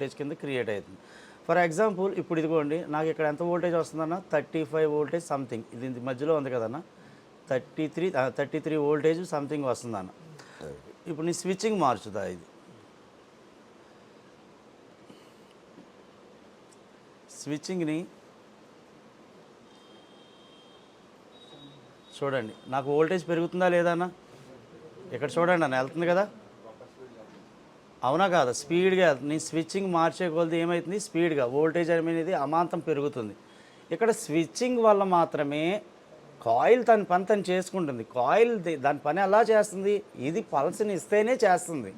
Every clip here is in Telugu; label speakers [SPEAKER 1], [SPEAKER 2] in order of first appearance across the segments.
[SPEAKER 1] వోల్టేజ్ కింద క్రియేట్ అవుతుంది. ఫర్ ఎగ్జాంపుల్ ఇప్పుడు ఇదిగోండి నాకు ఇక్కడ ఎంత వోల్టేజ్ వస్తుందన్న? థర్టీ ఫైవ్ వోల్టేజ్ సంథింగ్ ఇది ఇది మధ్యలో ఉంది కదన్న? Thirty three thirty three voltage something వస్తుందన్న. ఇప్పుడు నీ స్విచ్చింగ్ మార్చుదా ఇది. స్విచ్చింగ్ని చూడండి నాకు వోల్టేజ్ పెరుగుతుందా లేదా అన్న? ఇక్కడ చూడండి అన్న వెళ్తుంది కదా? అవునా కాదు స్పీడ్గా నీ స్విచ్చింగ్ మార్చే కొలది ఏమవుతుంది స్పీడ్గా. వోల్టేజ్ అనేది అమాంతం పెరుగుతుంది. ఇక్కడ స్విచ్చింగ్ వల్ల మాత్రమే కాయిల్ తన పని తను చేసుకుంటుంది. కాయిల్ దాని పని ఎలా చేస్తుంది? ఇది పల్స్ని ఇస్తేనే చేస్తుంది.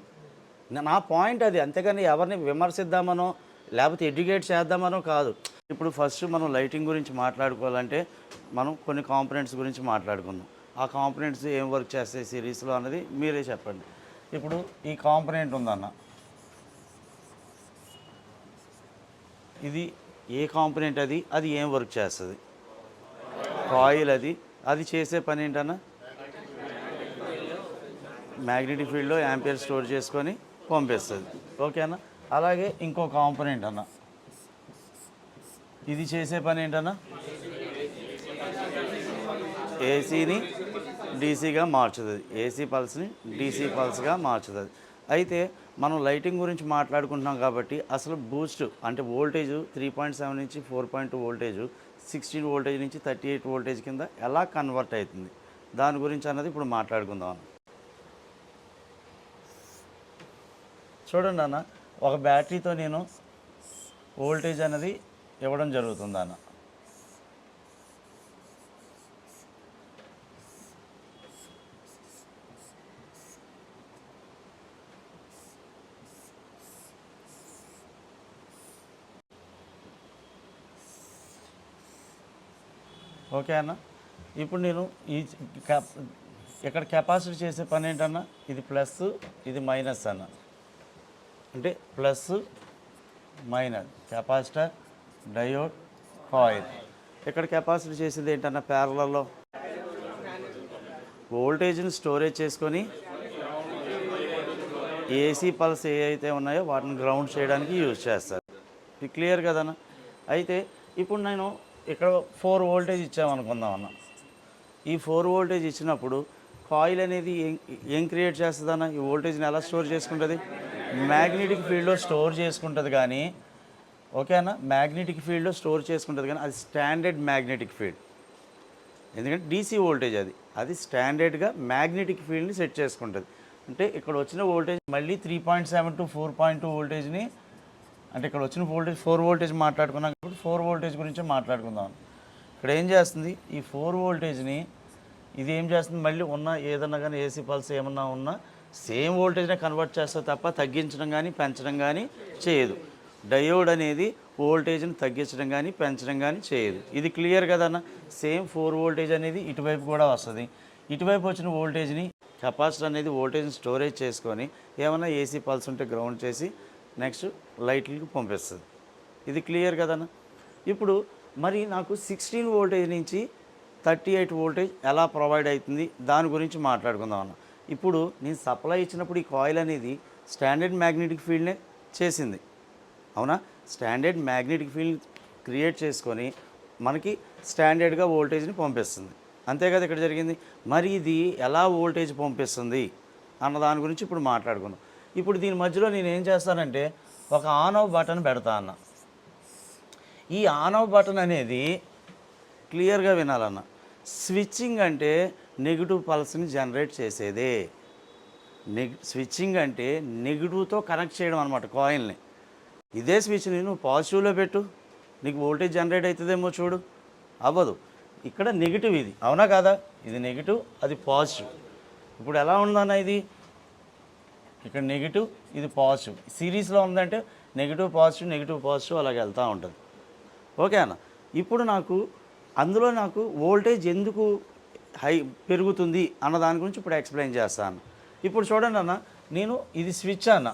[SPEAKER 1] నా- నా పాయింట్ అది. అంతేగాని ఎవరిని విమర్శిద్దామనో లేకపోతే ఎడ్యుకేట్ చేద్దామనో కాదు. ఇప్పుడు ఫస్ట్ మనం లైటింగ్ గురించి మాట్లాడుకోవాలంటే మనం కొన్ని కాంపనెంట్స్ గురించి మాట్లాడుకుందాం. ఆ కాంపనెంట్స్ ఏం వర్క్ చేస్తాయి? సిరీస్లో అన్నది మీరే చెప్పండి. ఇప్పుడు ఈ కాంపనెంట్ ఉందన్న. ఇది ఏ కాంపనెంట్ అది? అది ఏం వర్క్ చేస్తుంది? కాయిల్ అది. అది చేసే పని ఏంటన్నా? మ్యాగ్నెటిక్ ఫీల్డ్లో యాంపియర్ స్టోర్ చేసుకొని పంపిస్తుంది. ఓకేనా? అలాగే ఇంకో కాంపనెంట్ అన్న. ఇది చేసే పని ఏంటన్నా? ఏసీని డీసీగా మార్చుతుంది. ఏసీ పల్స్ని డీసీ పల్స్గా మార్చుతుంది. అయితే మనం లైటింగ్ గురించి మాట్లాడుకుంటున్నాం కాబట్టి అసలు బూస్ట్ అంటే వోల్టేజ్ త్రీ పాయింట్ సెవెన్ నుంచి four point voltage sixteen voltage నుంచి థర్టీ ఎయిట్ వోల్టేజ్ కింద ఎలా కన్వర్ట్ అవుతుంది? దాని గురించి అన్నది ఇప్పుడు మాట్లాడుకుందాం. చూడండి అన్న ఒక బ్యాటరీతో నేను వోల్టేజ్ అనేది ఇవ్వడం జరుగుతుంది అన్న ఓకే అన్న. ఇప్పుడు నేను ఈ ఇక్కడ కెపాసిటీ చేసే పని ఏంటన్నా ఇది ప్లస్ ఇది మైనస్ అన్న. అంటే plus minus capacitor diode coil ఇక్కడ కెపాసిటీ చేసింది ఏంటన్నా ప్యారలలో వోల్టేజ్ని స్టోరేజ్ చేసుకొని ఏసీ పల్స్ ఏ అయితే ఉన్నాయో వాటిని గ్రౌండ్ చేయడానికి యూజ్ చేస్తారు. ఇది క్లియర్ కదన్నా? అయితే ఇప్పుడు నేను ఇక్కడ ఫోర్ వోల్టేజ్ ఇచ్చామనుకుందాం అన్న. ఈ ఫోర్ వోల్టేజ్ ఇచ్చినప్పుడు కాయిల్ అనేది ఏం ఏం క్రియేట్ చేస్తుందన్న? ఈ వోల్టేజ్ని ఎలా స్టోర్ చేసుకుంటుంది? మ్యాగ్నెటిక్ ఫీల్డ్లో స్టోర్ చేసుకుంటుంది కానీ ఓకేనా మ్యాగ్నెటిక్ ఫీల్డ్లో స్టోర్ చేసుకుంటుంది కానీ అది స్టాండర్డ్ మ్యాగ్నెటిక్ ఫీల్డ్ ఎందుకంటే డీసీ వోల్టేజ్ అది. అది స్టాండర్డ్గా మ్యాగ్నెటిక్ ఫీల్డ్ని సెట్ చేసుకుంటుంది. అంటే ఇక్కడ వచ్చిన వోల్టేజ్ మళ్ళీ three point seven to four point two వోల్టేజ్ని అంటే ఇక్కడ వచ్చిన వోల్టేజ్ ఫోర్ వోల్టేజ్ మాట్లాడుకున్నాం కాబట్టి ఫోర్ వోల్టేజ్ గురించి మాట్లాడుకుందాం. ఇక్కడ ఏం చేస్తుంది? ఈ ఫోర్ వోల్టేజ్ని ఇది ఏం చేస్తుంది? మళ్ళీ ఉన్న ఏదన్నా కానీ ఏసీ పల్స్ ఏమన్నా ఉన్నా సేమ్ వోల్టేజ్నే కన్వర్ట్ చేస్తుంది తప్ప తగ్గించడం కానీ పెంచడం కానీ చేయదు. డయోడ్ అనేది వోల్టేజ్ని తగ్గించడం కానీ పెంచడం కానీ చేయదు. ఇది క్లియర్ కదన్న సేమ్ ఫోర్ వోల్టేజ్ అనేది ఇటువైపు కూడా వస్తుంది. ఇటువైపు వచ్చిన వోల్టేజ్ని కెపాసిటర్ అనేది వోల్టేజ్ని స్టోరేజ్ చేసుకొని ఏమైనా ఏసీ పల్స్ ఉంటే గ్రౌండ్ చేసి నెక్స్ట్ లైట్లకు పంపిస్తుంది. ఇది క్లియర్ కదన్న? ఇప్పుడు మరి నాకు సిక్స్టీన్ వోల్టేజ్ నుంచి థర్టీ ఎయిట్ వోల్టేజ్ ఎలా ప్రొవైడ్ అవుతుంది దాని గురించి మాట్లాడుకుందాం అన్న ఇప్పుడు నేను సప్లై ఇచ్చినప్పుడు ఈ కాయిల్ అనేది స్టాండర్డ్ మ్యాగ్నెటిక్ ఫీల్డ్నే చేసింది. అవునా? స్టాండర్డ్ మ్యాగ్నెటిక్ ఫీల్డ్ క్రియేట్ చేసుకొని మనకి స్టాండర్డ్గా వోల్టేజ్ని పంపిస్తుంది. అంతే కదా ఇక్కడ జరిగింది? మరి ఇది ఎలా వోల్టేజ్ పంపిస్తుంది? అన్న దాని గురించి ఇప్పుడు మాట్లాడుకుందాం. ఇప్పుడు దీని మధ్యలో నేను ఏం చేస్తానంటే ఒక ఆన్ ఆఫ్ బటన్ పెడతా అన్న. ఈ ఆన్ ఆఫ్ బటన్ అనేది క్లియర్గా వినాలన్న. స్విచ్చింగ్ అంటే నెగిటివ్ పల్స్ని జనరేట్ చేసేదే. నెగ్ స్విచ్చింగ్ అంటే నెగిటివ్తో కనెక్ట్ చేయడం అనమాట కాయిల్ని. ఇదే స్విచ్ని నువ్వు పాజిటివ్లో పెట్టు. నీకు వోల్టేజ్ జనరేట్ అవుతుందేమో చూడు. అవ్వదు. ఇక్కడ నెగిటివ్ ఇది. అవునా కాదా? ఇది నెగిటివ్ అది పాజిటివ్. ఇప్పుడు ఎలా ఉందన్న ఇది? ఇక్కడ నెగిటివ్ ఇది పాజిటివ్. సిరీస్లో ఉందంటే నెగిటివ్ పాజిటివ్ నెగిటివ్ పాజిటివ్ అలాగే వెళ్తూ ఉంటుంది. ఓకే అన్న? ఇప్పుడు నాకు అందులో నాకు వోల్టేజ్ ఎందుకు హై పెరుగుతుంది అన్న దాని గురించి ఇప్పుడు ఎక్స్ప్లెయిన్ చేస్తాను ఇప్పుడు చూడండి అన్న నేను ఇది స్విచ్ అన్న.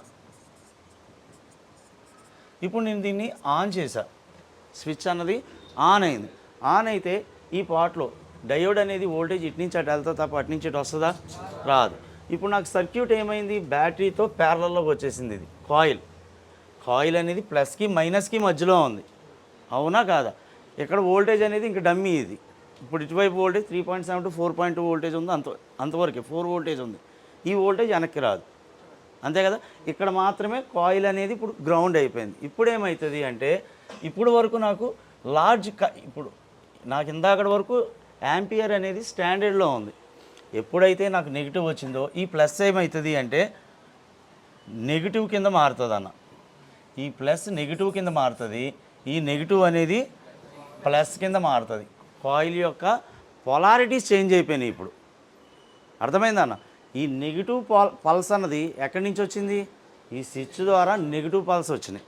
[SPEAKER 1] ఇప్పుడు నేను దీన్ని ఆన్ చేశా. స్విచ్ అన్నది ఆన్ అయింది. ఆన్ అయితే ఈ పాట్లో డయోడ్ అనేది వోల్టేజ్ ఇటు నుంచి అటు వెళ్తా తప్ప అటు నుంచి ఇటు వస్తుందా? రాదు. ఇప్పుడు నాకు సర్క్యూట్ ఏమైంది? బ్యాటరీతో ప్యారలలోకి వచ్చేసింది ఇది. కాయిల్. కాయిల్ అనేది ప్లస్కి మైనస్కి మధ్యలో ఉంది. అవునా కాదా? ఇక్కడ వోల్టేజ్ అనేది ఇంకా డమ్మీ ఇది. ఇప్పుడు ఇటువైపు voltage three point seven to four point voltage ఉంది అంత అంతవరకే. ఫోర్ వోల్టేజ్ ఉంది. ఈ వోల్టేజ్ వెనక్కి రాదు. అంతే కదా? ఇక్కడ మాత్రమే కాయిల్ అనేది ఇప్పుడు గ్రౌండ్ అయిపోయింది. ఇప్పుడు ఏమవుతుంది అంటే ఇప్పుడు వరకు నాకు లార్జ్ ఇప్పుడు నాకు ఇందాకడ వరకు యాంపియర్ అనేది స్టాండర్డ్లో ఉంది. ఎప్పుడైతే నాకు నెగిటివ్ వచ్చిందో ఈ ప్లస్ ఏమవుతుంది అంటే నెగిటివ్ కింద మారుతుంది అన్న. ఈ ప్లస్ నెగిటివ్ కింద మారుతుంది ఈ నెగిటివ్ అనేది ప్లస్ కింద మారుతుంది. కాయిల్ యొక్క పొలారిటీస్ చేంజ్ అయిపోయినాయి ఇప్పుడు. అర్థమైందన్న ఈ నెగిటివ్ పల్స్ అన్నది ఎక్కడి నుంచి వచ్చింది? ఈ స్విచ్ ద్వారా నెగిటివ్ పల్స్ వచ్చినాయి.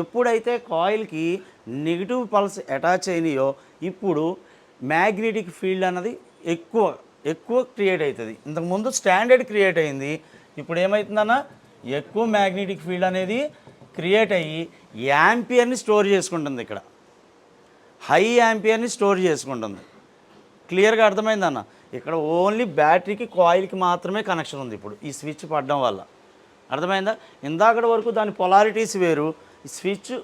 [SPEAKER 1] ఎప్పుడైతే కాయిల్కి నెగిటివ్ పల్స్ అటాచ్ అయినాయో ఇప్పుడు మ్యాగ్నెటిక్ ఫీల్డ్ అన్నది ఎక్కువ ఎక్కువ క్రియేట్ అవుతుంది. ఇంతకుముందు స్టాండర్డ్ క్రియేట్ అయింది. ఇప్పుడు ఏమవుతుందన్న ఎక్కువ మ్యాగ్నెటిక్ ఫీల్డ్ అనేది క్రియేట్ అయ్యి యాంపియర్ని స్టోర్ చేసుకుంటుంది ఇక్కడ. హై యాంపియర్ని స్టోర్ చేసుకుంటుంది. క్లియర్గా అర్థమైందన్న? ఇక్కడ ఓన్లీ బ్యాటరీకి కాయిల్కి మాత్రమే కనెక్షన్ ఉంది ఇప్పుడు ఈ స్విచ్ పడడం వల్ల. అర్థమైందా? ఇందాకటి వరకు దాని పొలారిటీస్ వేరు. స్విచ్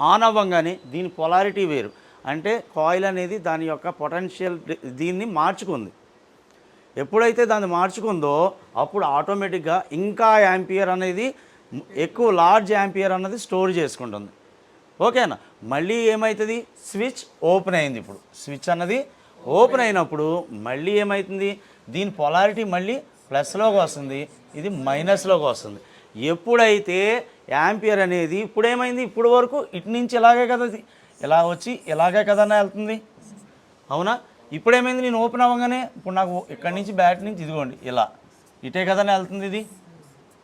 [SPEAKER 1] ఆన్ అవ్వంగానే దీని పొలారిటీ వేరు. అంటే కాయిల్ అనేది దాని యొక్క పొటెన్షియల్ దీన్ని మార్చుకుంది. ఎప్పుడైతే దాన్ని మార్చుకుందో అప్పుడు ఆటోమేటిక్గా ఇంకా యాంపియర్ అనేది ఎక్కువ లార్జ్ యాంపియర్ అన్నది స్టోర్ చేసుకుంటుంది. ఓకేనా? మళ్ళీ ఏమవుతుంది స్విచ్ ఓపెన్ అయింది ఇప్పుడు. స్విచ్ అన్నది ఓపెన్ అయినప్పుడు మళ్ళీ ఏమవుతుంది దీని పొలారిటీ మళ్ళీ ప్లస్లోకి వస్తుంది. ఇది మైనస్లోకి వస్తుంది. ఎప్పుడైతే యాంపియర్ అనేది ఇప్పుడు ఏమైంది ఇప్పుడు వరకు ఇటు నుంచి ఇలాగే కదా ఇలా వచ్చి ఇలాగే కదా వెళ్తుంది. అవునా? ఇప్పుడేమైంది? నేను ఓపెన్ అవ్వగానే ఇప్పుడు నాకు ఇక్కడి నుంచి బ్యాట్ నుంచి ఇదిగోండి ఇలా. ఇటే కదా వెళ్తుంది ఇది.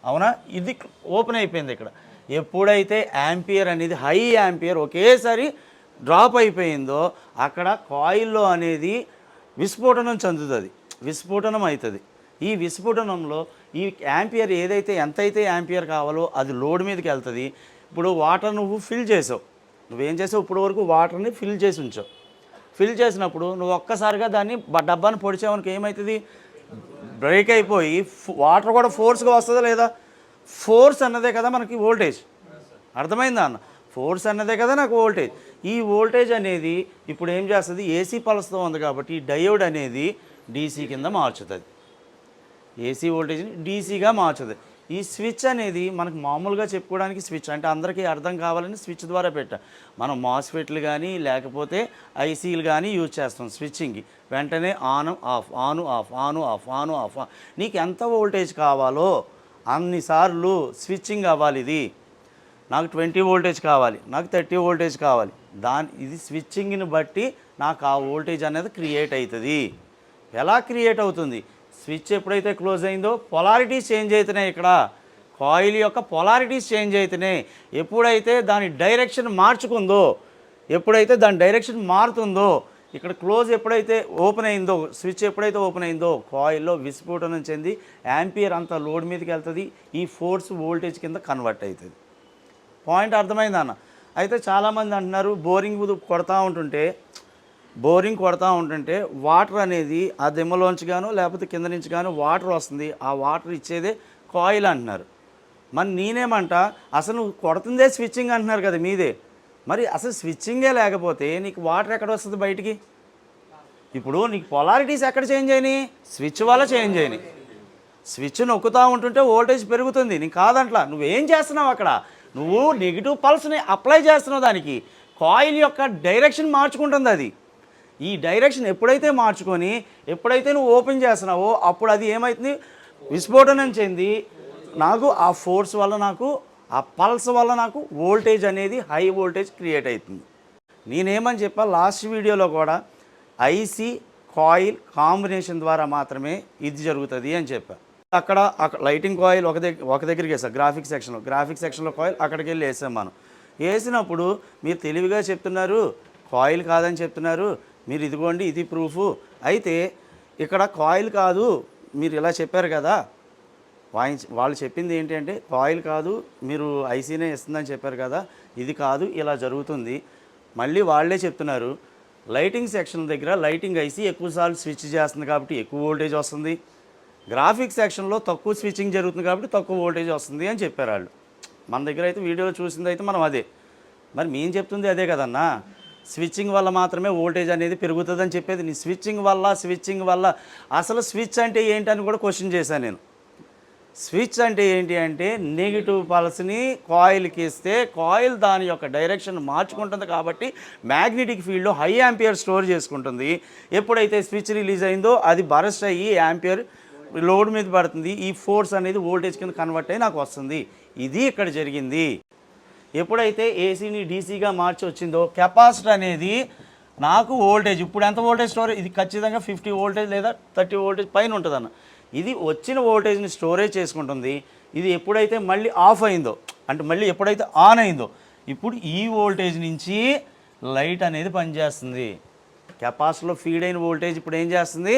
[SPEAKER 1] అవునా? ఇది ఓపెన్ అయిపోయింది ఇక్కడ. ఎప్పుడైతే యాంపియర్ అనేది హై యాంపియర్ ఒకేసారి డ్రాప్ అయిపోయిందో అక్కడ కాయిల్లో అనేది విస్ఫోటనం చెందుతుంది. విస్ఫోటనం అవుతుంది. ఈ విస్ఫోటనంలో ఈ యాంపియర్ ఏదైతే ఎంతైతే యాంపియర్ కావాలో అది లోడ్ మీదకి వెళ్తుంది. ఇప్పుడు వాటర్ నువ్వు ఫిల్ చేసావు. నువ్వేం చేసావు? ఇప్పుడు వరకు వాటర్ని ఫిల్ చేసి ఉంచావు. ఫిల్ చేసినప్పుడు నువ్వు ఒక్కసారిగా దాన్ని డబ్బాను డబ్బాని ఏమవుతుంది బ్రేక్ అయిపోయి వాటర్ కూడా ఫోర్స్గా వస్తుందా లేదా? ఫోర్స్ అన్నదే కదా మనకి వోల్టేజ్ అర్థమైందా అన్న? ఫోర్స్ అన్నదే కదా నాకు వోల్టేజ్ ఈ వోల్టేజ్ అనేది ఇప్పుడు ఏం చేస్తుంది? ఏసీ పల్స్తో ఉంది కాబట్టి డయోడ్ అనేది డీసీ కింద మార్చుతుంది. ఏసీ వోల్టేజ్ని డీసీగా మార్చుతుంది. ఈ స్విచ్ అనేది మనకు మామూలుగా చెప్పుకోవడానికి స్విచ్ అంటే అందరికీ అర్థం కావాలని స్విచ్ ద్వారా పెట్టాం. మనం మాస్ఫెట్లు కానీ లేకపోతే ఐసీలు కానీ యూజ్ చేస్తాం స్విచ్చింగ్ వెంటనే on off on off on off on off నీకు ఎంత వోల్టేజ్ కావాలో అన్నిసార్లు స్విచ్చింగ్ అవ్వాలి ఇది. నాకు ట్వంటీ వోల్టేజ్ కావాలి నాకు థర్టీ వోల్టేజ్ కావాలి. దాని ఇది స్విచ్చింగ్ని బట్టి నాకు ఆ వోల్టేజ్ అనేది క్రియేట్ అవుతుంది ఎలా క్రియేట్ అవుతుంది? స్విచ్ ఎప్పుడైతే క్లోజ్ అయిందో పొలారిటీస్ చేంజ్ అవుతున్నాయి ఇక్కడ. కాయిల్ యొక్క పొలారిటీస్ చేంజ్ అవుతున్నాయి ఎప్పుడైతే దాని డైరెక్షన్ మార్చుకుందో ఎప్పుడైతే దాని డైరెక్షన్ మారుతుందో ఇక్కడ క్లోజ్ ఎప్పుడైతే ఓపెన్ అయిందో స్విచ్ ఎప్పుడైతే ఓపెన్ అయిందో కాయిల్లో విస్ఫోటనం చెంది యాంపియర్ అంతా లోడ్ మీదకి వెళ్తుంది ఈ ఫోర్స్ వోల్టేజ్ కింద కన్వర్ట్ అవుతుంది పాయింట్ అర్థమైంది అన్న? అయితే చాలామంది అంటున్నారు బోరింగ్ కొడతా ఉంటుంటే బోరింగ్ కొడతా ఉంటుంటే వాటర్ అనేది ఆ దిమ్మలోంచి గాను లేకపోతే కింద నుంచి గాను వాటర్ వస్తుంది. ఆ వాటర్ ఇచ్చేదే కాయిల్ అంటున్నారు. మరి నేనేమంట అసలు నువ్వు కొడుతుందే స్విచ్చింగ్ అంటున్నారు కదా మీదే. మరి అసలు స్విచ్చింగే లేకపోతే నీకు వాటర్ ఎక్కడ వస్తుంది బయటికి? ఇప్పుడు నీకు పొలారిటీస్ ఎక్కడ చేంజ్ అయినాయి? స్విచ్ వల్ల చేంజ్ అయినాయి. స్విచ్ నొక్కుతూ ఉంటుంటే వోల్టేజ్ పెరుగుతుంది. నీకు కాదంట్లా. నువ్వేం చేస్తున్నావు అక్కడ? నువ్వు నెగిటివ్ పల్స్ని అప్లై చేస్తున్నావు దానికి. కాయిల్ యొక్క డైరెక్షన్ మార్చుకుంటుంది అది. ఈ డైరెక్షన్ ఎప్పుడైతే మార్చుకొని ఎప్పుడైతే నువ్వు ఓపెన్ చేస్తున్నావో అప్పుడు అది ఏమవుతుంది విస్ఫోటనం చెంది నాకు ఆ ఫోర్స్ వల్ల నాకు ఆ పల్స్ వల్ల నాకు వోల్టేజ్ అనేది హై వోల్టేజ్ క్రియేట్ అవుతుంది. నేనేమని చెప్పా? లాస్ట్ వీడియోలో కూడా ఐసీ కాయిల్ కాంబినేషన్ ద్వారా మాత్రమే ఇది జరుగుతుంది అని చెప్పా. అక్కడ అక్కడ లైటింగ్ కాయిల్ ఒక దగ్గర ఒక దగ్గరికి వేసాం గ్రాఫిక్ సెక్షన్లో. గ్రాఫిక్ సెక్షన్లో కాయిల్ అక్కడికి వెళ్ళి వేసాం మనం. వేసినప్పుడు మీరు తెలివిగా చెప్తున్నారు కాయిల్ కాదని చెప్తున్నారు మీరు ఇదిగోండి ఇది ప్రూఫ్ అయితే ఇక్కడ కాయిల్ కాదు మీరు ఇలా చెప్పారు కదా. వాయించి వాళ్ళు చెప్పింది ఏంటంటే కాయిల్ కాదు మీరు ఐసీనే ఇస్తుందని చెప్పారు కదా. ఇది కాదు ఇలా జరుగుతుంది. మళ్ళీ వాళ్ళే చెప్తున్నారు లైటింగ్ సెక్షన్ దగ్గర లైటింగ్ ఐసీ ఎక్కువసార్లు స్విచ్ చేస్తుంది కాబట్టి ఎక్కువ వోల్టేజ్ వస్తుంది. గ్రాఫిక్ సెక్షన్లో తక్కువ స్విచ్చింగ్ జరుగుతుంది కాబట్టి తక్కువ వోల్టేజ్ వస్తుంది అని చెప్పారు వాళ్ళు. మన దగ్గర అయితే వీడియోలో చూసింది అయితే మనం అదే. మరి మేము చెప్తుంది అదే కదన్నా? స్విచ్చింగ్ వల్ల మాత్రమే వోల్టేజ్ అనేది పెరుగుతుందని చెప్పేది నీ స్విచ్చింగ్ వల్ల స్విచ్చింగ్ వల్ల అసలు స్విచ్ అంటే ఏంటని కూడా క్వశ్చన్ చేశాను నేను. స్విచ్ అంటే ఏంటి అంటే నెగిటివ్ పల్స్ని కాయిల్కి ఇస్తే కాయిల్ దాని యొక్క డైరెక్షన్ మార్చుకుంటుంది కాబట్టి మ్యాగ్నెటిక్ ఫీల్డ్లో హై యాంపియర్ స్టోర్ చేసుకుంటుంది. ఎప్పుడైతే స్విచ్ రిలీజ్ అయిందో అది బరస్ట్ అయ్యి యాంపియర్ లోడ్ మీద పడుతుంది. ఈ ఫోర్స్ అనేది వోల్టేజ్ కింద కన్వర్ట్ అయ్యి నాకు వస్తుంది. ఇది ఇక్కడ జరిగింది. ఎప్పుడైతే ఏసీని డీసీగా మార్చి వచ్చిందో కెపాసిటర్ అనేది నాకు వోల్టేజ్ ఇప్పుడు ఎంత వోల్టేజ్ స్టోరేజ్? ఇది ఖచ్చితంగా ఫిఫ్టీ వోల్టేజ్ లేదా థర్టీ వోల్టేజ్ పైన ఉంటుంది అన్న ఇది వచ్చిన వోల్టేజ్ని స్టోరేజ్ చేసుకుంటుంది. ఇది ఎప్పుడైతే మళ్ళీ ఆఫ్ అయిందో అంటే మళ్ళీ ఎప్పుడైతే ఆన్ అయిందో ఇప్పుడు ఈ వోల్టేజ్ నుంచి లైట్ అనేది పనిచేస్తుంది. కెపాసిటీలో ఫీడ్ అయిన వోల్టేజ్ ఇప్పుడు ఏం చేస్తుంది?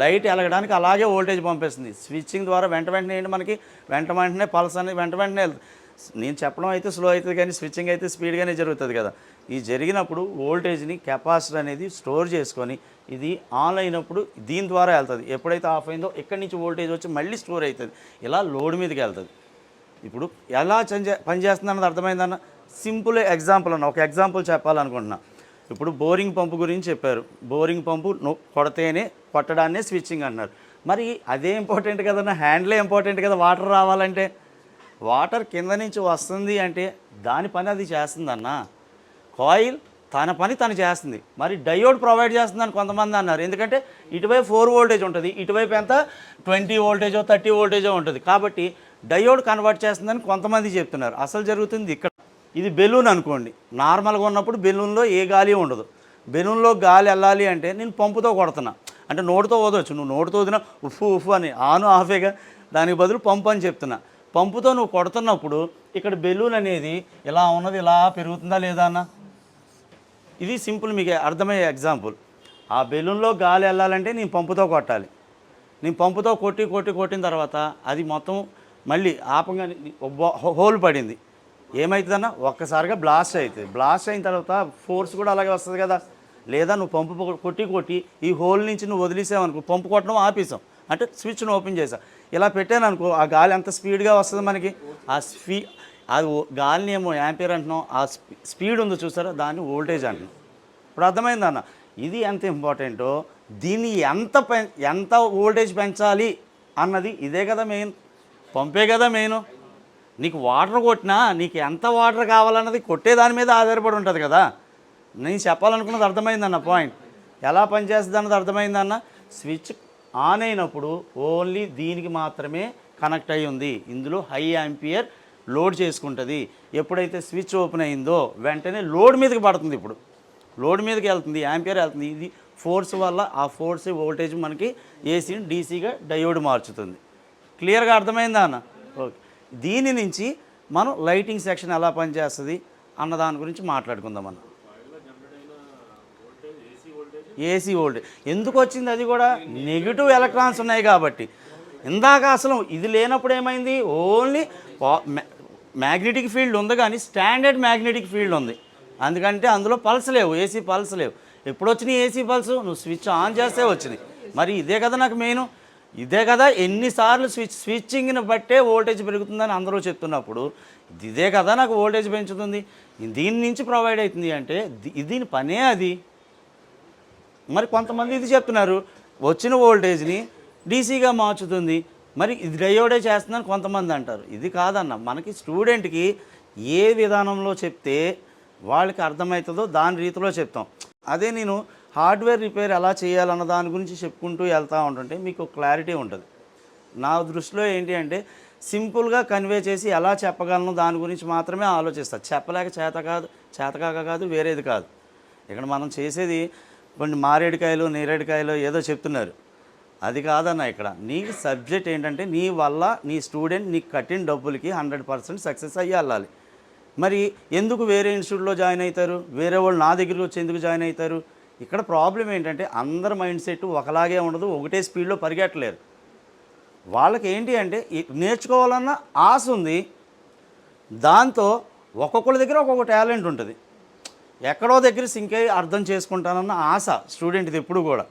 [SPEAKER 1] లైట్ వెలగడానికి అలాగే వోల్టేజ్ పంపిస్తుంది. స్విచ్చింగ్ ద్వారా వెంట వెంటనే ఏంటి మనకి? వెంట వెంటనే పల్స్ అనేది వెంట వెంటనే వెళ్తుంది. నేను చెప్పడం అయితే స్లో అవుతుంది కానీ స్విచ్చింగ్ అయితే స్పీడ్గానే జరుగుతుంది కదా. ఈ జరిగినప్పుడు వోల్టేజ్ని కెపాసిటర్ అనేది స్టోర్ చేసుకొని ఇది ఆన్ అయినప్పుడు దీని ద్వారా వెళ్తుంది. ఎప్పుడైతే ఆఫ్ అయిందో ఇక్కడి నుంచి వోల్టేజ్ వచ్చి మళ్ళీ స్టోర్ అవుతుంది. ఇలా లోడ్ మీదకి వెళ్తుంది. ఇప్పుడు ఎలా చంజే పనిచేస్తుంది అర్థమైందన్న సింపుల్ ఎగ్జాంపుల్ అన్న ఒక ఎగ్జాంపుల్ చెప్పాలనుకుంటున్నా. ఇప్పుడు బోరింగ్ పంపు గురించి చెప్పారు. బోరింగ్ పంపు కొడితేనే కొట్టడాన్నే స్విచ్చింగ్ అన్నారు మరి అదే ఇంపార్టెంట్ కదన్న? హ్యాండ్లే ఇంపార్టెంట్ కదా? వాటర్ రావాలంటే. వాటర్ కింద నుంచి వస్తుంది అంటే దాని పని అది చేస్తుందన్న. కాయిల్ తన పని తను చేస్తుంది. మరి డయోడ్ ప్రొవైడ్ చేస్తుందని కొంతమంది అన్నారు. ఎందుకంటే ఇటువైపు ఫోర్ వోల్టేజ్ ఉంటుంది. ఇటువైపు ఎంత? ట్వంటీ వోల్టేజో థర్టీ వోల్టేజో ఉంటుంది. కాబట్టి డయోడ్ కన్వర్ట్ చేస్తుందని కొంతమంది చెప్తున్నారు. అసలు జరుగుతుంది ఇక్కడ. ఇది బెలూన్ అనుకోండి. నార్మల్గా ఉన్నప్పుడు బెలూన్లో ఏ గాలి ఉండదు. బెలూన్లో గాలి వెళ్ళాలి అంటే నేను పంపుతో కొడుతున్నా. అంటే నోటితో వదవచ్చు నువ్వు నోటితో వదిన ఉఫ్ ఉఫ్ అని ఆను ఆఫేగా దానికి బదులు పంపు అని చెప్తున్నా. పంపుతో నువ్వు కొడుతున్నప్పుడు ఇక్కడ బెలూన్ అనేది ఇలా ఉన్నది ఇలా పెరుగుతుందా లేదా అన్న? ఇది సింపుల్ మీకు అర్థమయ్యే ఎగ్జాంపుల్ ఆ బెలూన్లో గాలి వెళ్ళాలంటే నేను పంపుతో కొట్టాలి. నేను పంపుతో కొట్టి కొట్టి కొట్టిన తర్వాత అది మొత్తం మళ్ళీ ఆపంగా హోల్ పడింది. ఏమవుతుందన్న ఒక్కసారిగా బ్లాస్ట్ అవుతుంది బ్లాస్ట్ అయిన తర్వాత ఫోర్స్ కూడా అలాగే వస్తుంది కదా. లేదా నువ్వు పంపు కొట్టి కొట్టి ఈ హోల్ నుంచి నువ్వు వదిలేసావనుకో పంపు కొట్టడం ఆపేసాం. అంటే స్విచ్ను ఓపెన్ చేసావు ఇలా పెట్టాను అనుకో ఆ గాలి ఎంత స్పీడ్గా వస్తుంది మనకి. ఆ స్పీ అది గాలిని ఏమో యాంపియర్ అంటున్నాం ఆ స్పీ- స్పీడ్ ఉందో చూసారా? దాన్ని ఓల్టేజ్ అంటున్నాం ఇప్పుడు అర్థమైంది అన్న ఇది ఎంత ఇంపార్టెంటో దీన్ని ఎంత పె ఎంత ఓల్టేజ్ పెంచాలి అన్నది ఇదే కదా మెయిన్. పంపే కదా మెయిన్. నీకు వాటర్ కొట్టినా నీకు ఎంత వాటర్ కావాలన్నది కొట్టే దాని మీద ఆధారపడి ఉంటుంది కదా. నేను చెప్పాలనుకున్నది అర్థమైందన్న పాయింట్. ఎలా పనిచేస్తుంది అన్నది అర్థమైందన్న స్విచ్ ఆన్ అయినప్పుడు ఓన్లీ దీనికి మాత్రమే కనెక్ట్ అయి ఉంది. ఇందులో హై యాంపియర్ లోడ్ చేసుకుంటుంది. ఎప్పుడైతే స్విచ్ ఓపెన్ అయిందో వెంటనే లోడ్ మీదకి పడుతుంది ఇప్పుడు. లోడ్ మీదకి వెళ్తుంది యాంపియర్ వెళ్తుంది. ఇది ఫోర్స్ వల్ల ఆ ఫోర్స్ వోల్టేజ్ మనకి ఏసీని డీసీగా డయోడ్ మార్చుతుంది. క్లియర్గా అర్థమైందా అన్న? ఓకే. దీని నుంచి మనం లైటింగ్ సెక్షన్ ఎలా పనిచేస్తుంది అన్న దాని గురించి మాట్లాడుకుందాం అన్న. ఏసీ ఓల్టేజ్ ఎందుకు వచ్చింది అది కూడా? నెగిటివ్ ఎలక్ట్రాన్స్ ఉన్నాయి కాబట్టి. ఇందాక అసలు ఇది లేనప్పుడు ఏమైంది? ఓన్లీ మ్యాగ్నెటిక్ ఫీల్డ్ ఉంది కానీ స్టాండర్డ్ మ్యాగ్నెటిక్ ఫీల్డ్ ఉంది. అందుకంటే అందులో పల్స్ లేవు ఏసీ పల్స్ లేవు. ఎప్పుడు వచ్చినాయి ఏసీ పల్స్? నువ్వు స్విచ్ ఆన్ చేస్తే వచ్చినాయి. మరి ఇదే కదా నాకు మెయిన్. ఇదే కదా ఎన్నిసార్లు స్విచ్ స్విచ్చింగ్ని బట్టే వోల్టేజ్ పెరుగుతుందని అందరూ చెప్తున్నప్పుడు ఇదే కదా నాకు వోల్టేజ్ పెంచుతుంది. దీని నుంచి ప్రొవైడ్ అవుతుంది అంటే దీని పనే అది. మరి కొంతమంది ఇది చెప్తున్నారు వచ్చిన ఓల్టేజ్ని డీసీగా మార్చుతుంది మరి ఇది డయోడే చేస్తుందని కొంతమంది అంటారు. ఇది కాదన్న మనకి స్టూడెంట్కి ఏ విధానంలో చెప్తే వాళ్ళకి అర్థమవుతుందో దాని రీతిలో చెప్తాం. అదే నేను హార్డ్వేర్ రిపేర్ ఎలా చేయాలన్న దాని గురించి చెప్పుకుంటూ వెళ్తూ ఉంటుంటే మీకు క్లారిటీ ఉంటుంది. నా దృష్టిలో ఏంటి అంటే సింపుల్గా కన్వే చేసి ఎలా చెప్పగలను దాని గురించి మాత్రమే ఆలోచిస్తా. చెప్పలేక చేత కాదు చేతకాక కాదు వేరేది కాదు. ఇక్కడ మనం చేసేది కొన్ని మారేడుకాయలు నేరేడుకాయలు ఏదో చెప్తున్నారు. అది కాదన్న ఇక్కడ. నీ సబ్జెక్ట్ ఏంటంటే నీ వల్ల నీ స్టూడెంట్ నీకు కట్టిన డబ్బులకి హండ్రెడ్ పర్సెంట్ సక్సెస్ అయ్యి వెళ్ళాలి. మరి ఎందుకు వేరే ఇన్స్టిట్యూట్లో జాయిన్ అవుతారు? వేరే వాళ్ళు నా దగ్గరికి వచ్చి ఎందుకు జాయిన్ అవుతారు? ఇక్కడ ప్రాబ్లం ఏంటంటే అందరి మైండ్ సెట్ ఒకలాగే ఉండదు ఒకటే స్పీడ్లో పరిగెట్టలేరు. వాళ్ళకి ఏంటి అంటే నేర్చుకోవాలన్న ఆశ ఉంది. దాంతో ఒక్కొక్కరి దగ్గర ఒక్కొక్క టాలెంట్ ఉంటుంది. ఎక్కడో దగ్గర సింక్ అయ్యి అర్థం చేసుకుంటానన్న ఆశ స్టూడెంట్ది ఎప్పుడు కూడా.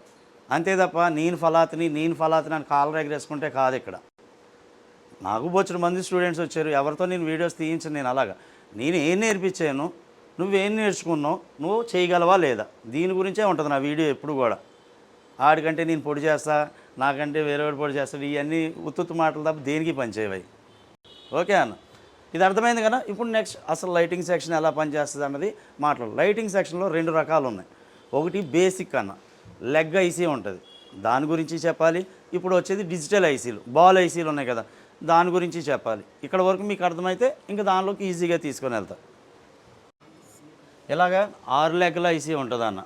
[SPEAKER 1] అంతే తప్ప నేను ఫలాతిని నేను ఫలాతిని అని కాలర్ ఎగరేసుకుంటే కాదు ఇక్కడ. నాకు బొచ్చిన మంది స్టూడెంట్స్ వచ్చారు ఎవరితో నేను వీడియోస్ తీయించను నేను అలాగా. నేను ఏం నేర్పించాను నువ్వేం నేర్చుకున్నావు నువ్వు చేయగలవా లేదా? దీని గురించే ఉంటుంది నా వీడియో ఎప్పుడు కూడా. ఆడికంటే నేను పొడి చేస్తా నాకంటే వేరేవాడు పొడి చేస్తాడు ఇవన్నీ ఉత్తుత్తు మాటలు తప్ప దేనికి పనిచేయవి? ఓకే అన్న. ఇది అర్థమైంది కదా? ఇప్పుడు నెక్స్ట్ అసలు లైటింగ్ సెక్షన్ ఎలా పనిచేస్తుంది అన్నది మాట్లాడు. లైటింగ్ సెక్షన్లో రెండు రకాలు ఉన్నాయి. ఒకటి బేసిక్ అన్న. లెగ్ ఐసీ ఉంటుంది. దాని గురించి చెప్పాలి. ఇప్పుడు వచ్చేది డిజిటల్ ఐసీలు బాల్ ఐసీలు ఉన్నాయి కదా. దాని గురించి చెప్పాలి. ఇక్కడ వరకు మీకు అర్థమైతే ఇంకా దానిలోకి ఈజీగా తీసుకొని వెళ్తా. ఇలాగా ఆరు లెగ్గల ఐసీ ఉంటుంది అన్న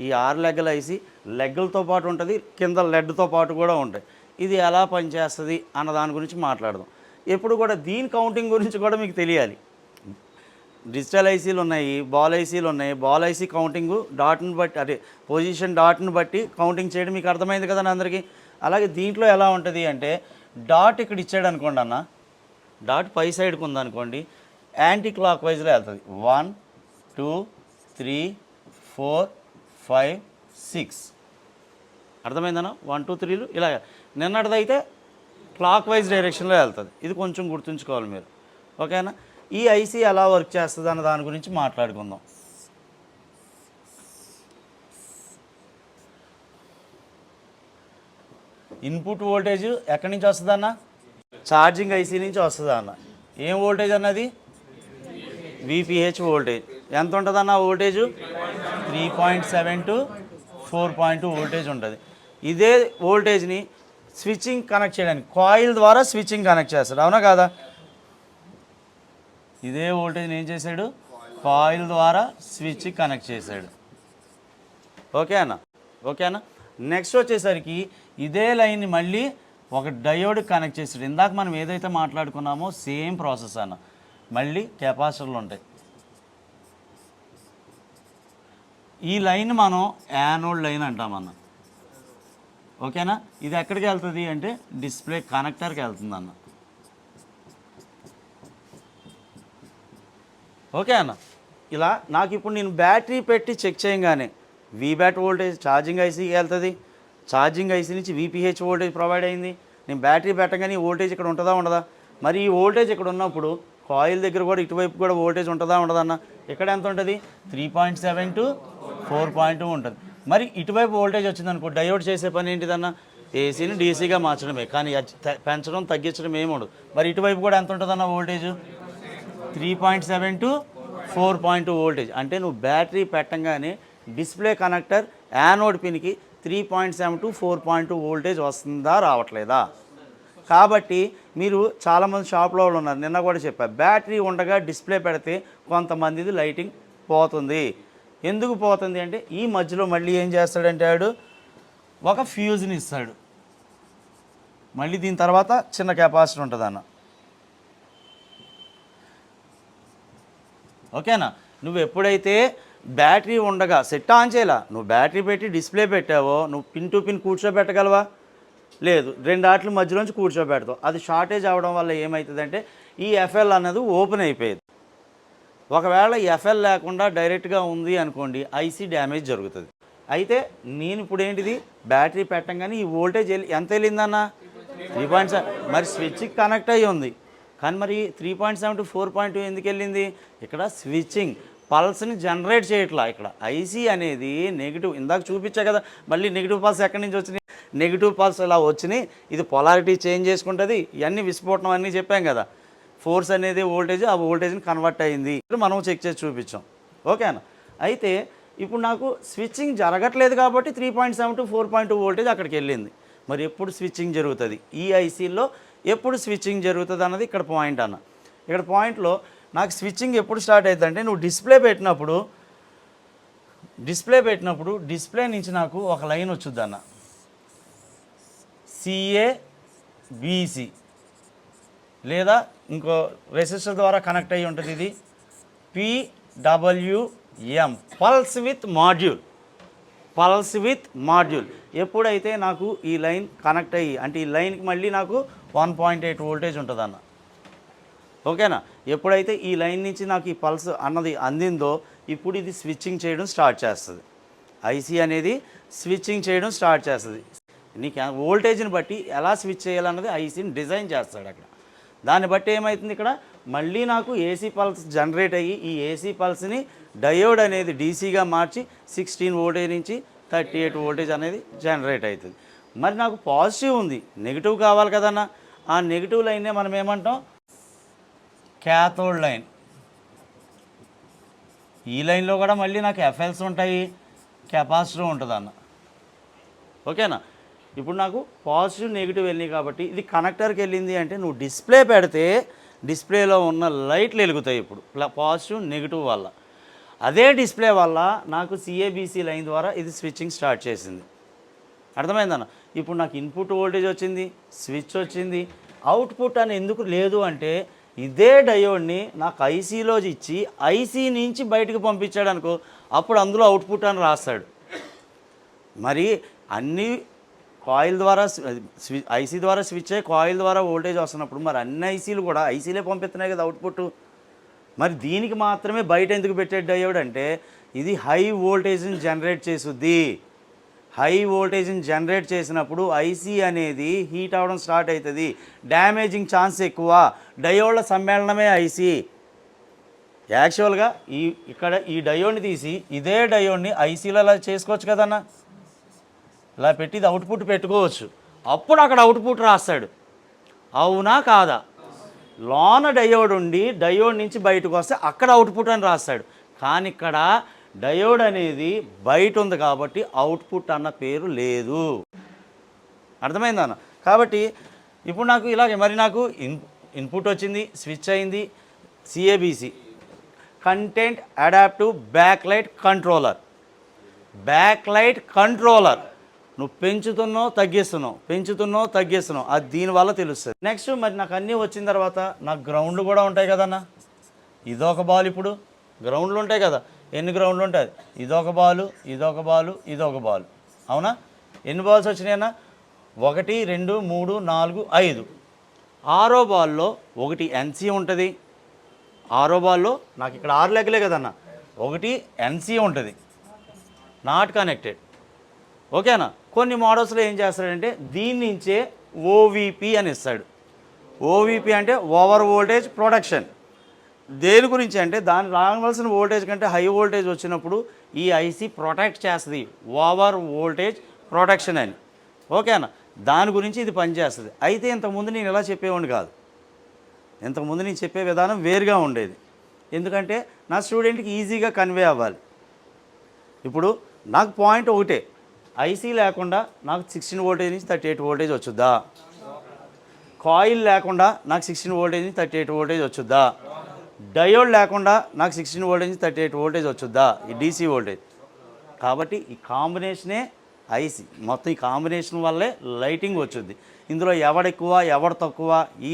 [SPEAKER 1] ఈ ఆరు లెగ్గల ఐసీ లెగ్గలతో పాటు ఉంటుంది. కింద లెడ్తో పాటు కూడా ఉంటాయి. ఇది ఎలా పనిచేస్తుంది అన్న దాని గురించి మాట్లాడదాం. ఎప్పుడు కూడా దీని కౌంటింగ్ గురించి కూడా మీకు తెలియాలి. డిజిటల్ ఐసీలు ఉన్నాయి బాల్ ఐసీలు ఉన్నాయి బాల్ ఐసీ కౌంటింగ్ డాట్ని బట్టి అదే పొజిషన్ డాట్ని బట్టి కౌంటింగ్ చేయడం మీకు అర్థమైంది కదా అందరికీ? అలాగే దీంట్లో ఎలా ఉంటుంది అంటే డాట్ ఇక్కడ ఇచ్చాడు అనుకోండి అన్న. డాట్ పై సైడ్కి ఉందనుకోండి యాంటీ క్లాక్ వైజ్లో వెళ్తుంది. One two three four five six అర్థమైందన్నా? One two త్రీలు ఇలా నిన్నటిదైతే క్లాక్ వైజ్ డైరెక్షన్లో వెళ్తుంది. ఇది కొంచెం గుర్తుంచుకోవాలి మీరు. ఓకేనా? ఈ ఐసీ ఎలా వర్క్ చేస్తుంది అన్న దాని గురించి మాట్లాడుకుందాం. ఇన్పుట్ వోల్టేజ్ ఎక్కడి నుంచి వస్తుంది అన్న ఛార్జింగ్ ఐసీ నుంచి వస్తుంది అన్న ఏం వోల్టేజ్ అన్నది? VPH voltage. ఎంత ఉంటుంది అన్న voltage? Three point seven to four point voltage ఉంటుంది. ఇదే వోల్టేజ్ని స్విచ్చింగ్ కనెక్ట్ చేయడానికి. కాయిల్ ద్వారా స్విచ్చింగ్ కనెక్ట్ చేస్తాడు. అవునా కాదా? ఇదే వోల్టేజ్ని ఏం చేశాడు? కాయిల్ ద్వారా స్విచ్ కనెక్ట్ చేశాడు. ఓకే అన్న? ఓకే అన్న? నెక్స్ట్ వచ్చేసరికి ఇదే లైన్ని మళ్ళీ ఒక డయోడ్ కనెక్ట్ చేశాడు ఇందాక మనం ఏదైతే మాట్లాడుకున్నామో సేమ్ ప్రాసెస్ అన్న. మళ్ళీ కెపాసిటర్లు ఉంటాయి. ఈ లైన్ మనం యానోడ్ లైన్ అంటామన్నా ఓకేనా? ఇది ఎక్కడికి వెళ్తుంది అంటే డిస్ప్లే కనెక్టర్కి వెళ్తుంది అన్న. ఓకే అన్న. ఇలా నాకు ఇప్పుడు నేను బ్యాటరీ పెట్టి చెక్ చేయగానే వీబ్యాట్ వోల్టేజ్ ఛార్జింగ్ ఐసీకి వెళ్తుంది. ఛార్జింగ్ ఐసీ నుంచి వీపీహెచ్ వోల్టేజ్ ప్రొవైడ్ అయింది. నేను బ్యాటరీ పెట్టగానే ఈ వోల్టేజ్ ఇక్కడ ఉంటుందా ఉండదా? మరి ఈ వోల్టేజ్ ఇక్కడ ఉన్నప్పుడు కాయిల్ దగ్గర కూడా ఇటువైపు కూడా వోల్టేజ్ ఉంటుందా ఉండదన్న అన్న? ఇక్కడ ఎంత ఉంటుంది? Three point seven to four point ఉంటుంది. మరి ఇటువైపు వోల్టేజ్ వచ్చిందనుకో డయోడ్ చేసే పని ఏంటిదన్న? ఏసీని డీసీగా మార్చడమే కానీ పెంచడం తగ్గించడం ఏముండదు ఉండదు. మరి ఇటువైపు కూడా ఎంత ఉంటుందన్న voltage three point seven to four point two voltage అంటే నువ్వు బ్యాటరీ పెట్టంగానే display connector anode పిన్కి three point seven to four point two voltage వస్తుందా రావట్లేదా? కాబట్టి మీరు చాలామంది షాప్లో వాళ్ళు ఉన్నారు. నిన్న కూడా చెప్పా బ్యాటరీ ఉండగా డిస్ప్లే పెడితే కొంతమందిది లైటింగ్ పోతుంది. ఎందుకు పోతుంది అంటే ఈ మధ్యలో మళ్ళీ ఏం చేస్తాడంటే ఆడు ఒక ఫ్యూజ్ని ఇస్తాడు. మళ్ళీ దీని తర్వాత చిన్న కెపాసిటీ ఉంటుంది అన్న ఓకేనా? నువ్వు ఎప్పుడైతే బ్యాటరీ ఉండగా సెట్ ఆన్ చేయాల? నువ్వు బ్యాటరీ పెట్టి డిస్ప్లే పెట్టావో నువ్వు పిన్ టు పిన్ కూర్చోబెట్టగలవా? లేదు. రెండు ఆటల మధ్యలోంచి కూర్చోబెడతావు. అది షార్టేజ్ అవడం వల్ల ఏమవుతుందంటే ఈ ఎఫ్ఎల్ అన్నది ఓపెన్ అయిపోయేది. ఒకవేళ ఎఫ్ఎల్ లేకుండా డైరెక్ట్గా ఉంది అనుకోండి ఐసీ డ్యామేజ్ జరుగుతుంది. అయితే నేను ఇప్పుడు ఏంటిది? బ్యాటరీ పెట్టంగానే ఈ వోల్టేజ్ వెళ్ళి- ఎంత వెళ్ళిందన్న? Three point seven. మరి స్విచ్కి కనెక్ట్ అయ్యి ఉంది. కానీ మరి three point seven to four point two ఎందుకు వెళ్ళింది? ఇక్కడ స్విచ్చింగ్ పల్స్ని జనరేట్ చేయట్లా. ఇక్కడ ఐసీ అనేది నెగిటివ్. ఇందాక చూపించా కదా మళ్ళీ నెగిటివ్ పల్స్ ఎక్కడి నుంచి వచ్చినాయి? నెగిటివ్ పల్స్ ఇలా వచ్చినాయి. ఇది పొలారిటీ చేంజ్ చేసుకుంటుంది. ఇవన్నీ విస్ఫోటనం అన్నీ చెప్పాం కదా. ఫోర్స్ అనేది ఓల్టేజ్ ఆ ఓల్టేజ్ని కన్వర్ట్ అయింది. మనం చెక్ చేసి చూపించాం. ఓకేనా అయితే ఇప్పుడు నాకు స్విచ్చింగ్ జరగట్లేదు కాబట్టి three point seven to four point two voltage అక్కడికి వెళ్ళింది. మరి ఎప్పుడు స్విచ్చింగ్ జరుగుతుంది? ఈ ఐసీలో ఎప్పుడు స్విచ్చింగ్ జరుగుతుంది అన్నది ఇక్కడ పాయింట్ అన్న. ఇక్కడ పాయింట్లో నాకు స్విచ్చింగ్ ఎప్పుడు స్టార్ట్ అవుతుంది అంటే నువ్వు డిస్ప్లే పెట్టినప్పుడు డిస్ప్లే పెట్టినప్పుడు డిస్ప్లే నుంచి నాకు ఒక లైన్ వచ్చుద్ది అన్న సిఏ బీసీ లేదా ఇంకో రెసిస్టర్ ద్వారా కనెక్ట్ అయ్యి ఉంటుంది ఇది. PWM. Pulse with module. Pulse with module. ఎప్పుడైతే నాకు ఈ లైన్ కనెక్ట్ అయ్యి అంటే ఈ లైన్కి మళ్ళీ నాకు వన్ పాయింట్ ఎయిట్ వోల్టేజ్ ఉంటుంది అన్న ఓకేనా? ఎప్పుడైతే ఈ లైన్ నుంచి నాకు ఈ పల్స్ అన్నది అందిందో ఇప్పుడు ఇది స్విచ్చింగ్ చేయడం స్టార్ట్ చేస్తుంది. ఐసీ అనేది స్విచ్చింగ్ చేయడం స్టార్ట్ చేస్తుంది. నీకు వోల్టేజ్ని బట్టి ఎలా స్విచ్ చేయాలన్నది ఐసీని డిజైన్ చేస్తాడు అక్కడ. దాన్ని బట్టి ఏమవుతుంది ఇక్కడ? మళ్ళీ నాకు ఏసీ పల్స్ జనరేట్ అయ్యి ఈ ఏసీ పల్స్ని డయోడ్ అనేది డీసీగా మార్చి సిక్స్టీన్ వోల్టేజ్ నుంచి థర్టీ ఎయిట్ వోల్టేజ్ అనేది జనరేట్ అవుతుంది. మరి నాకు పాజిటివ్ ఉంది. నెగిటివ్ కావాలి కదన్నా? ఆ నెగిటివ్ లైన్నే మనం ఏమంటాం? క్యాథోడ్ లైన్ ఈ లైన్లో కూడా మళ్ళీ నాకు ఎఫ్ఎల్స్ ఉంటాయి. కెపాసిటర్ ఉంటుంది అన్న ఓకేనా ఇప్పుడు నాకు పాజిటివ్ నెగిటివ్ వెళ్ళినాయి కాబట్టి ఇది కనెక్టర్కి వెళ్ళింది అంటే నువ్వు డిస్ప్లే పెడితే డిస్ప్లేలో ఉన్న లైట్లు వెలుగుతాయి ఇప్పుడు. పాజిటివ్ నెగిటివ్ వల్ల. అదే డిస్ప్లే వల్ల నాకు సిఏబిసి లైన్ ద్వారా ఇది స్విచ్చింగ్ స్టార్ట్ చేసింది. అర్థమైందన్న ఇప్పుడు నాకు ఇన్పుట్ వోల్టేజ్ వచ్చింది స్విచ్ వచ్చింది అవుట్పుట్ అని ఎందుకు లేదు అంటే ఇదే డయోడ్ని నాకు ఐసీలో ఇచ్చి ఐసీ నుంచి బయటకు పంపించాడు అనుకో అప్పుడు అందులో అవుట్పుట్ అని రాస్తాడు. మరి అన్ని కాయిల్ ద్వారా ఐసీ ద్వారా స్విచ్ అయ్యి కాయిల్ ద్వారా వోల్టేజ్ వస్తున్నప్పుడు మరి అన్ని ఐసీలు కూడా ఐసీలే పంపిస్తున్నాయి కదా అవుట్పుట్. మరి దీనికి మాత్రమే బయట ఎందుకు పెట్టే డయోడ్ అంటే ఇది హై వోల్టేజ్ని జనరేట్ చేసుద్ది హై వోల్టేజ్ని జనరేట్ చేసినప్పుడు ఐసీ అనేది హీట్ అవ్వడం స్టార్ట్ అవుతుంది డ్యామేజింగ్ ఛాన్స్ ఎక్కువ. డయోడ్ల సమ్మేళనమే ఐసీ. యాక్చువల్గా ఈ ఇక్కడ ఈ డయోడ్ని తీసి ఇదే డయోడ్ని ఐసీలో అలా చేసుకోవచ్చు కదన్నా? ఇలా పెట్టి ఇది అవుట్పుట్ పెట్టుకోవచ్చు. అప్పుడు అక్కడ అవుట్పుట్ రాస్తాడు. అవునా కాదా? లోన డయోడ్ ఉండి డయోడ్ నుంచి బయటకు వస్తే అక్కడ అవుట్పుట్ అని రాస్తాడు. కానీ ఇక్కడ డయోడ్ అనేది బయట ఉంది కాబట్టి అవుట్పుట్ అన్న పేరు లేదు. అర్థమైందా కాబట్టి ఇప్పుడు నాకు ఇలాగే మరి నాకు ఇన్ ఇన్పుట్ వచ్చింది స్విచ్ అయింది CABC content adaptive back light controller. Back light controller. నువ్వు పెంచుతున్నావు తగ్గిస్తున్నావు. పెంచుతున్నావు తగ్గిస్తున్నావు. అది దీనివల్ల తెలుస్తుంది. నెక్స్ట్ మరి నాకు అన్నీ వచ్చిన తర్వాత నాకు గ్రౌండ్లు కూడా ఉంటాయి కదన్నా. ఇదొక బాల్ ఇప్పుడు. గ్రౌండ్లు ఉంటాయి కదా. ఎన్ని గ్రౌండ్లు ఉంటాయి? ఇదొక బాలు ఇదొక బాలు ఇదొక బాల్ అవునా? ఎన్ని బాల్స్ వచ్చినాయన్నా ఒకటి రెండు మూడు నాలుగు ఐదు. ఆరో బాల్లో ఒకటి ఎన్సీ ఉంటుంది. ఆరో బాల్లో నాకు ఇక్కడ ఆరు లెక్కలే కదన్న. ఒకటి ఎన్సీ ఉంటుంది. నాట్ కనెక్టెడ్ ఓకేనా? కొన్ని మోడల్స్లో ఏం చేస్తాడంటే దీని నుంచే ఓవిపి అని ఇస్తాడు. ఓవిపి అంటే ఓవర్ వోల్టేజ్ ప్రొడక్షన్. దేని గురించి అంటే దాని రావాల్సిన వోల్టేజ్ కంటే హై వోల్టేజ్ వచ్చినప్పుడు ఈ ఐసీ ప్రొటెక్ట్ చేస్తుంది. ఓవర్ వోల్టేజ్ ప్రొటెక్షన్ అని. ఓకేనా? దాని గురించి ఇది పనిచేస్తుంది. అయితే ఇంతకుముందు నేను ఇలా చెప్పేవాడిని కాదు. ఇంతకుముందు నేను చెప్పే విధానం వేరుగా ఉండేది. ఎందుకంటే నా స్టూడెంట్కి ఈజీగా కన్వే అవ్వాలి. ఇప్పుడు నాకు పాయింట్ ఒకటే. ఐసీ లేకుండా నాకు సిక్స్టీన్ వోల్టేజ్ నుంచి థర్టీ ఎయిట్ వోల్టేజ్ వచ్చుద్దా? కాయిల్ లేకుండా నాకు సిక్స్టీన్ వోల్టేజ్ నుంచి థర్టీ ఎయిట్ వోల్టేజ్ వచ్చుద్దా? డయోడ్ లేకుండా నాకు సిక్స్టీన్ వోల్టేజ్ నుంచి థర్టీ ఎయిట్ వోల్టేజ్ వచ్చుద్దా? ఈ డీసీ వోల్టేజ్. కాబట్టి ఈ కాంబినేషనే ఐసీ. మొత్తం ఈ కాంబినేషన్ వల్లే లైటింగ్ వచ్చింది ఇందులో ఎవడెక్కువ ఎవడు తక్కువ ఈ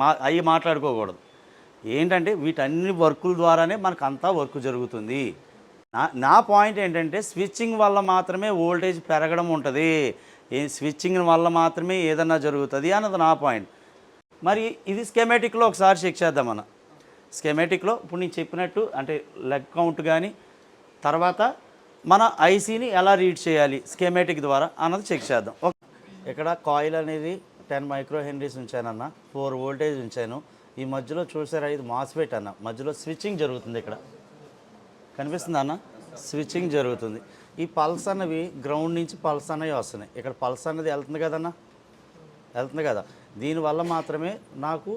[SPEAKER 1] మా అవి మాట్లాడుకోకూడదు. ఏంటంటే వీటన్ని వర్కుల ద్వారానే మనకు అంతా వర్క్ జరుగుతుంది. నా నా పాయింట్ ఏంటంటే స్విచ్చింగ్ వల్ల మాత్రమే ఓల్టేజ్ పెరగడం ఉంటుంది. ఏ స్విచ్చింగ్ వల్ల మాత్రమే ఏదన్నా జరుగుతుంది అన్నది నా పాయింట్ మరి ఇది స్కెమేటిక్లో ఒకసారి చెక్ చేద్దాం మనం స్కెమేటిక్లో ఇప్పుడు నేను చెప్పినట్టు అంటే లెగ్ కౌంట్ కానీ తర్వాత మన ఐసీని ఎలా రీడ్ చేయాలి స్కెమేటిక్ ద్వారా అన్నది చెక్ చేద్దాం. ఓకే ఇక్కడ కాయిల్ అనేది టెన్ మైక్రో హెన్రీస్ ఉంచానన్న ఫోర్ వోల్టేజ్ ఉంచాను. ఈ మధ్యలో చూసారా ఇది మాస్ఫెట్ అన్న. మధ్యలో స్విచ్చింగ్ జరుగుతుంది ఇక్కడ. కనిపిస్తుంది అన్న? స్విచ్చింగ్ జరుగుతుంది. ఈ పల్స్ అన్నవి గ్రౌండ్ నుంచి పల్స్ అనేవి వస్తున్నాయి. ఇక్కడ పల్స్ అన్నది వెళ్తుంది కదన్న? వెళ్తుంది కదా. దీనివల్ల మాత్రమే నాకు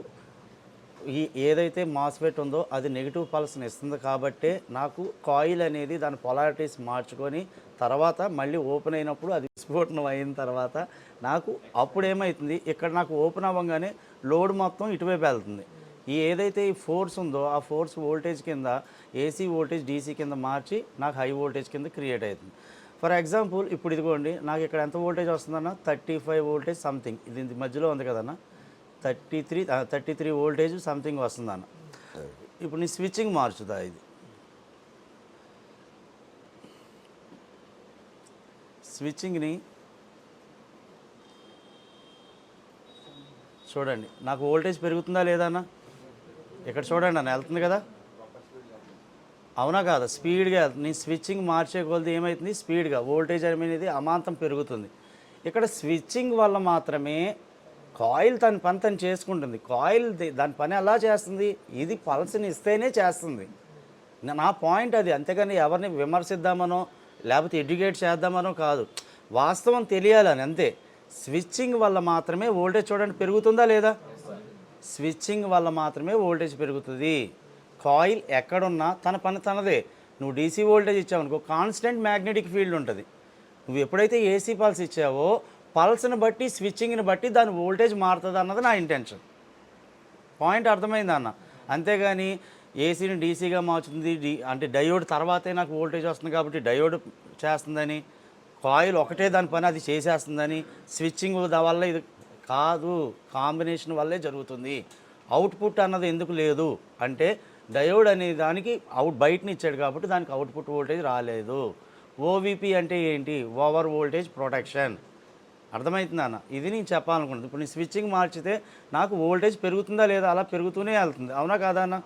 [SPEAKER 1] ఈ ఏదైతే మాస్ఫెట్ ఉందో అది నెగిటివ్ పల్స్ని ఇస్తుంది కాబట్టే నాకు కాయిల్ అనేది దాని పొలారిటీస్ మార్చుకొని తర్వాత మళ్ళీ ఓపెన్ అయినప్పుడు అది విస్ఫోటనం అయిన తర్వాత నాకు అప్పుడు ఏమవుతుంది ఇక్కడ నాకు ఓపెన్ అవ్వగానే లోడ్ మొత్తం ఇటువైపు వెళ్తుంది. ఈ ఏదైతే ఈ ఫోర్స్ ఉందో ఆ ఫోర్స్ వోల్టేజ్ కింద ఏసీ వోల్టేజ్ డీసీ కింద మార్చి నాకు హై వోల్టేజ్ కింద క్రియేట్ అవుతుంది. ఫర్ ఎగ్జాంపుల్ ఇప్పుడు ఇదిగోండి నాకు ఇక్కడ ఎంత వోల్టేజ్ వస్తుందన్న? థర్టీ ఫైవ్ వోల్టేజ్ సంథింగ్ ఇది ఇది మధ్యలో ఉంది కదన్న? Thirty three thirty three voltage something వస్తుందన్న. ఇప్పుడు నీ స్విచ్చింగ్ మార్చుదా ఇది? స్విచ్చింగ్ని చూడండి నాకు వోల్టేజ్ పెరుగుతుందా లేదా అన్న? ఇక్కడ చూడండి అన్న వెళ్తుంది కదా? అవునా కాదు స్పీడ్గా నీ స్విచ్చింగ్ మార్చే కొలది ఏమవుతుంది స్పీడ్గా వోల్టేజ్ అనేది అమాంతం పెరుగుతుంది. ఇక్కడ స్విచ్చింగ్ వల్ల మాత్రమే కాయిల్ తన పని తను చేసుకుంటుంది. కాయిల్ దాని పని ఎలా చేస్తుంది? ఇది పల్స్ని ఇస్తేనే చేస్తుంది. నా- నా పాయింట్ అది. అంతేగాని ఎవరిని విమర్శిద్దామనో లేకపోతే ఎడ్యుకేట్ చేద్దామనో కాదు. వాస్తవం తెలియాలని అంతే. స్విచ్చింగ్ వల్ల మాత్రమే వోల్టేజ్ చూడండి పెరుగుతుందా లేదా? స్విచ్చింగ్ వల్ల మాత్రమే వోల్టేజ్ పెరుగుతుంది. కాయిల్ ఎక్కడున్నా తన పని తనదే. నువ్వు డీసీ వోల్టేజ్ ఇచ్చావనుకో కాన్స్టెంట్ మ్యాగ్నెటిక్ ఫీల్డ్ ఉంటుంది. నువ్వు ఎప్పుడైతే ఏసీ పల్స్ ఇచ్చావో పల్స్ని బట్టి స్విచ్చింగ్ని బట్టి దాని వోల్టేజ్ మారుతుంది అన్నది నా ఇంటెన్షన్. పాయింట్ అర్థమైంది అన్న? అంతేగాని ఏసీని డీసీగా మార్చుతుంది డీ అంటే డయోడ్ తర్వాతే నాకు వోల్టేజ్ వస్తుంది కాబట్టి డయోడ్ చేస్తుందని కాయిల్ ఒకటే దాని పని అది చేసేస్తుందని స్విచ్చింగ్ వల్ల ఇది కాదు కాంబినేషన్ వల్లే జరుగుతుంది. అవుట్పుట్ అన్నది ఎందుకు లేదు అంటే డయోడ్ అనే దానికి అవుట్ బయటని ఇచ్చాడు కాబట్టి దానికి అవుట్పుట్ వోల్టేజ్ రాలేదు. ఓవిపి అంటే ఏంటి? Over voltage protection. అర్థమవుతుందన్న ఇది నేను చెప్పాలనుకుంటుంది ఇప్పుడు నేను స్విచ్చింగ్ మార్చితే నాకు వోల్టేజ్ పెరుగుతుందా లేదా అలా పెరుగుతూనే వెళ్తుంది. అవునా కాదా అన్న?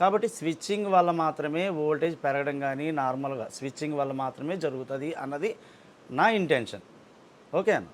[SPEAKER 1] కాబట్టి స్విచ్చింగ్ వల్ల మాత్రమే వోల్టేజ్ పెరగడం కానీ నార్మల్గా స్విచ్చింగ్ వల్ల మాత్రమే జరుగుతుంది అన్నది నా ఇంటెన్షన్. ఓకే అన్న?